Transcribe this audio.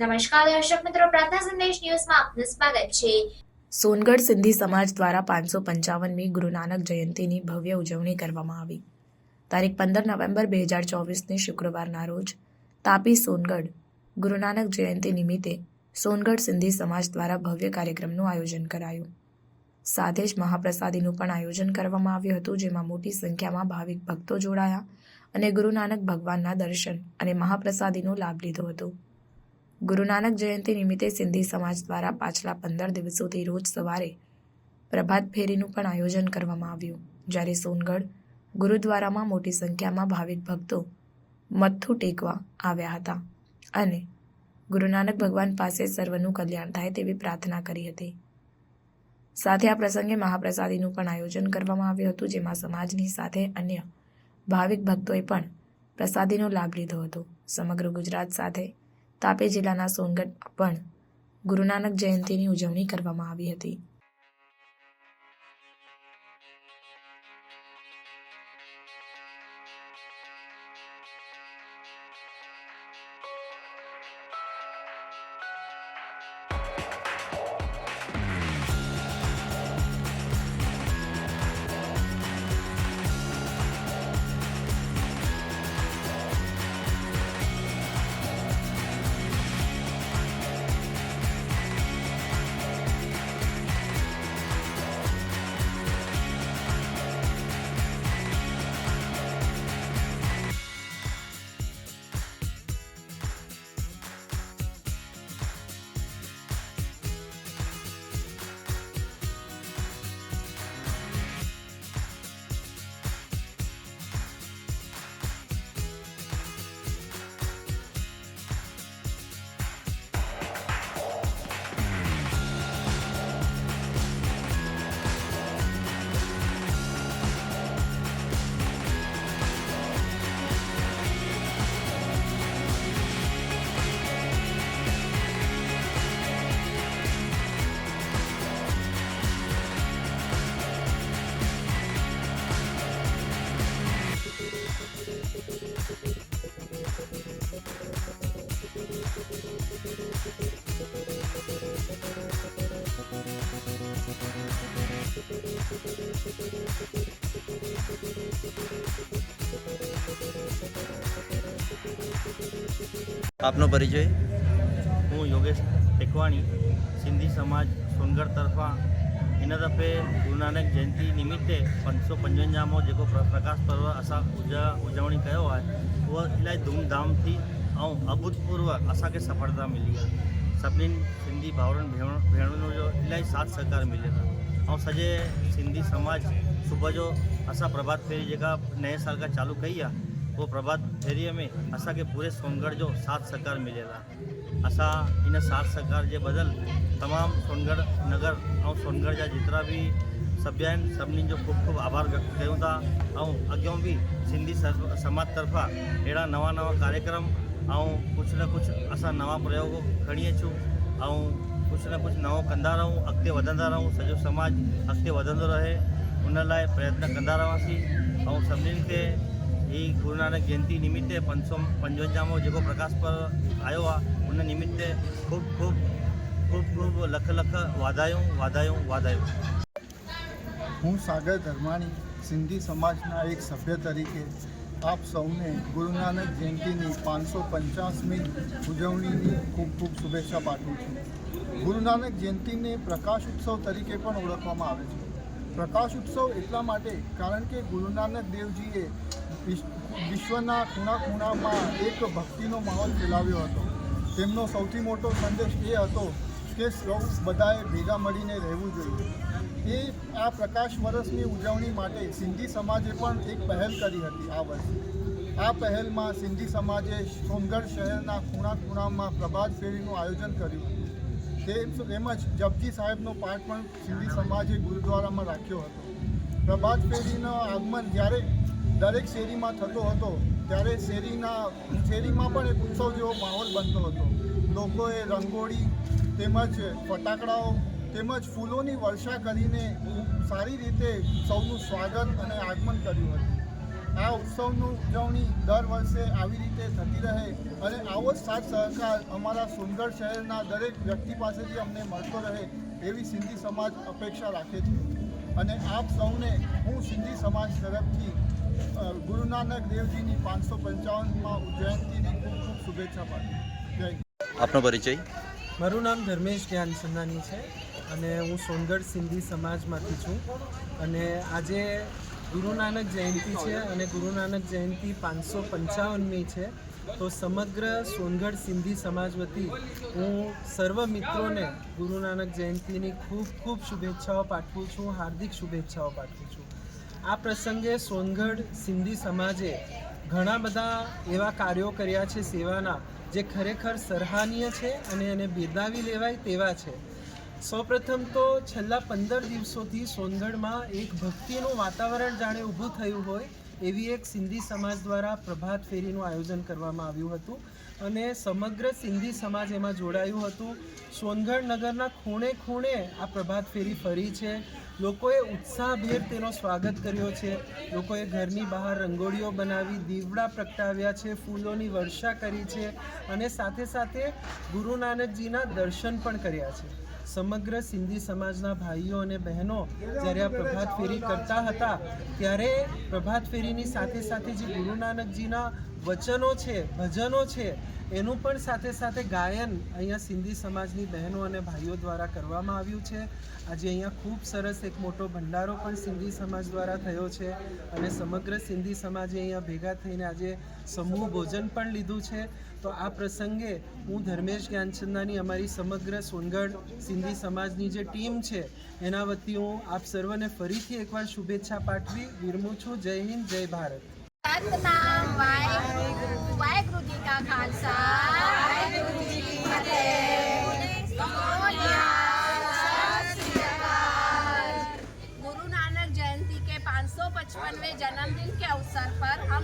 નમસ્કાર દર્શક મિત્રો, પ્રાર્થના સંદેશ ન્યૂઝમાં આપનું સ્વાગત છે. સોનગઢ સિંધી સમાજ દ્વારા પાંચસો પંચાવનમી ગુરુ નાનક જયંતિની ભવ્ય ઉજવણી કરવામાં આવી. તારીખ પંદર નવેમ્બર બે હજાર ચોવીસની શુક્રવારના રોજ તાપી સોનગઢ ગુરુ નાનક જયંતિ નિમિત્તે સોનગઢ સિંધી સમાજ દ્વારા ભવ્ય કાર્યક્રમનું આયોજન કરાયું. સાથે જ મહાપ્રસાદીનું પણ આયોજન કરવામાં આવ્યું હતું, જેમાં મોટી સંખ્યામાં ભાવિક ભક્તો જોડાયા અને ગુરુ નાનક ભગવાનના દર્શન અને મહાપ્રસાદીનો લાભ લીધો હતો. ગુરુ નાનક જયંતિ નિમિત્તે સિંધી સમાજ દ્વારા પાછલા પંદર દિવસોથી રોજ સવારે પ્રભાત ફેરીનું પણ આયોજન કરવામાં આવ્યું. જ્યારે સોનગઢ ગુરુદ્વારામાં મોટી સંખ્યામાં ભાવિક ભક્તો મથ્થું ટેકવા આવ્યા હતા અને ગુરુ નાનક ભગવાન પાસે સર્વનું કલ્યાણ થાય તેવી પ્રાર્થના કરી હતી. સાથે આ પ્રસંગે મહાપ્રસાદીનું પણ આયોજન કરવામાં આવ્યું હતું, જેમાં સમાજની સાથે અન્ય ભાવિક ભક્તોએ પણ પ્રસાદીનો લાભ લીધો હતો. સમગ્ર ગુજરાત સાથે તાપી જિલ્લાના સોનગઢ પણ ગુરુ નાનક જયંતિની ઉજવણી કરવામાં આવી હતી. આપનો પરિચય હું યોગેશ ટેકવાણી સિંધી સમાજ સોનગઢ તરફा हिन दफ़े गुरु नानक जयंती निमित्ते पंज सौ पंजवंजाहु जेको प्र प्रकाश पर्व असां उज उजवणी कयो आहे उहा इलाही धूमधाम थी ऐं अभूतपूर्व असांखे सफलता मिली आहे सभिनीनि सिंधी भाउरनि भेण भेणुनि जो इलाही साथ सहकार मिलियल आहे ऐं सॼे सिंधी समाज सुबुह जो असां प्रभात फेरी जेका नए साल खां चालू कई आहे उहो प्रभात फेरीअ में असांखे पूरे सोनगढ़ जो साथ सहकार मिलियल आहे असां इन साथ सहकार जे बदल तमामु सोनगढ़ नगर ऐं सोनगढ़ जा जेतिरा बि सभ्य आहिनि सभिनीनि जो ख़ूब ख़ूब आभार व्यक्त कयूं था ऐं अॻियां बि सिंधी सर्व- समाज तरफ़ां अहिड़ा नवां नवां कार्यक्रम ऐं कुझु न कुझु असां नवां प्रयोग खणी अचूं ऐं कुझु न कुझु नओं कंदा रहूं अॻिते वधंदा रहूं सॼो समाज अॻिते वधंदो रहे उन लाइ प्रयत्न कंदा रहासीं ऐं सभिनीनि खे ही गुरु नानक जयंती निमित्ते पंज सौ पंजवंजाहु जेको प्रकाश पर्व आयो आहे उन निमित्ते ख़ूब ख़ूब ख़ूब ख़ूब लख लख वाधायूं वाधायूं वाधायूं હું સાગર ધર્માણી સિંધી સમાજના એક સભ્ય તરીકે આપ સૌને ગુરુ નાનક જયંતિની પાંચસો પંચાસમી ઉજવણીની ખૂબ ખૂબ શુભેચ્છા પાઠવું છું. ગુરુ નાનક જયંતિને પ્રકાશ ઉત્સવ તરીકે પણ ઓળખવામાં આવે છે. પ્રકાશ ઉત્સવ એટલા માટે કારણ કે ગુરુ નાનક દેવજીએ વિશ્વના ખૂણા ખૂણામાં એક ભક્તિનો માહોલ ફેલાવ્યો હતો. તેમનો સૌથી મોટો સંદેશ એ હતો કે સૌ બધાએ ભેગા મળીને રહેવું જોઈએ. એ આ પ્રકાશ વર્ષની ઉજવણી માટે સિંધી સમાજે પણ એક પહેલ કરી હતી આ વર્ષે. આ પહેલમાં સિંધી સમાજે સોનગઢ શહેરના ખૂણા ખૂણામાં પ્રભાત ફેરીનું આયોજન કર્યું હતું. તેમ તેમજ જપજી સાહેબનો પાઠ પણ સિંધી સમાજે ગુરુદ્વારામાં રાખ્યો હતો. પ્રભાત ફેરીનો આગમન જ્યારે દરેક શેરીમાં થતો હતો, ત્યારે શેરીના, શેરીમાં પણ એક ઉત્સવ જેવો માહોલ બનતો હતો. લોકોએ રંગોળી તેમજ ફટાકડાઓ તેમજ ફૂલોની વર્ષા કરીને સારી રીતે સૌનું સ્વાગત અને આગમન કર્યું હતું. આ ઉત્સવનું ઉજવણી દર વર્ષે આવી રીતે થતી રહે અને આવો જ સાથ સહકાર અમારા સુંદર શહેરના દરેક વ્યક્તિ પાસેથી અમને મળતો રહે એવી સિંધી સમાજ અપેક્ષા રાખે છે. અને આપ સૌને હું સિંધી સમાજ તરફથી ગુરુ નાનક દેવજીની પાંચસો પંચાવનમાં જયંતિની ખૂબ ખૂબ શુભેચ્છા પાઠવું જય. આપનો પરિચય? મારું નામ ધર્મેશ જ્ઞાન સન્નાની છે અને હું સોનગઢ સિંધી સમાજમાંથી છું અને આજે ગુરુ નાનક જયંતિ છે અને ગુરુ નાનક જયંતિ પાંચસો પંચાવનમી છે. તો સમગ્ર સોનગઢ સિંધી સમાજ વતી હું સર્વ મિત્રોને ગુરુ નાનક જયંતિની ખૂબ ખૂબ શુભેચ્છાઓ પાઠવું છું, હાર્દિક શુભેચ્છાઓ પાઠવું છું. આ પ્રસંગે સોનગઢ સિંધી સમાજે ઘણા બધા એવા કાર્યો કર્યા છે સેવાના, જે ખરેખર સરાહનીય છે અને એને બિરદાવી લેવાય તેવા છે. સૌપ્રથમ તો છેલ્લા પંદર દિવસોથી સોનગઢમાં એક ભક્તિનું વાતાવરણ જાણે ઊભું થયું હોય એવી એક સિંધી સમાજ દ્વારા પ્રભાત ફેરીનું આયોજન કરવામાં આવ્યું હતું અને સમગ્ર સિંધી સમાજ એમાં જોડાયું હતું. સોનગઢ નગરના ખૂણે ખૂણે આ પ્રભાત ફેરી ફરી છે. લોકોએ ઉત્સાહભેર તેનો સ્વાગત કર્યો છે. લોકોએ ઘરની બહાર રંગોળીઓ બનાવી, દીવડા પ્રગટાવ્યા છે, ફૂલોની વર્ષા કરી છે અને સાથે સાથે ગુરુ નાનકજીના દર્શન પણ કર્યા છે. સમગ્ર સિંધી સમાજના ભાઈઓ અને બહેનો જ્યારે આ પ્રભાત ફેરી કરતા હતા, ત્યારે પ્રભાત ફેરીની સાથે સાથે જે ગુરુ નાનકજીના વચનો છે, ભજનો છે, એનું પણ સાથે સાથે ગાયન અહીંયા સિંધી સમાજની બહેનો અને ભાઈઓ દ્વારા કરવામાં આવ્યું છે. આજે અહીંયા ખૂબ સરસ એક મોટો ભંડારો પણ સિંધી સમાજ દ્વારા થયો છે અને સમગ્ર સિંધી સમાજે અહીંયા ભેગા થઈને આજે સમૂહ ભોજન પણ લીધું છે. તો આ પ્રસંગે હું ધર્મેશ જ્ઞાનચંદાની અમારી સમગ્ર સોનગઢ સિંધી સમાજની જે ટીમ છે, એના વતી હું આપ સર્વને ફરીથી એકવાર શુભેચ્છા પાઠવી વિરમું છું. જય હિન્દ, જય ભારત. સતનામ વાહેગુરુ વાહેગુરુ જી કા ખાલસા વાહેગુરુ જી કી ફતેહ गुरु नानक जयंती के 555वें जन्मदिन के अवसर पर हम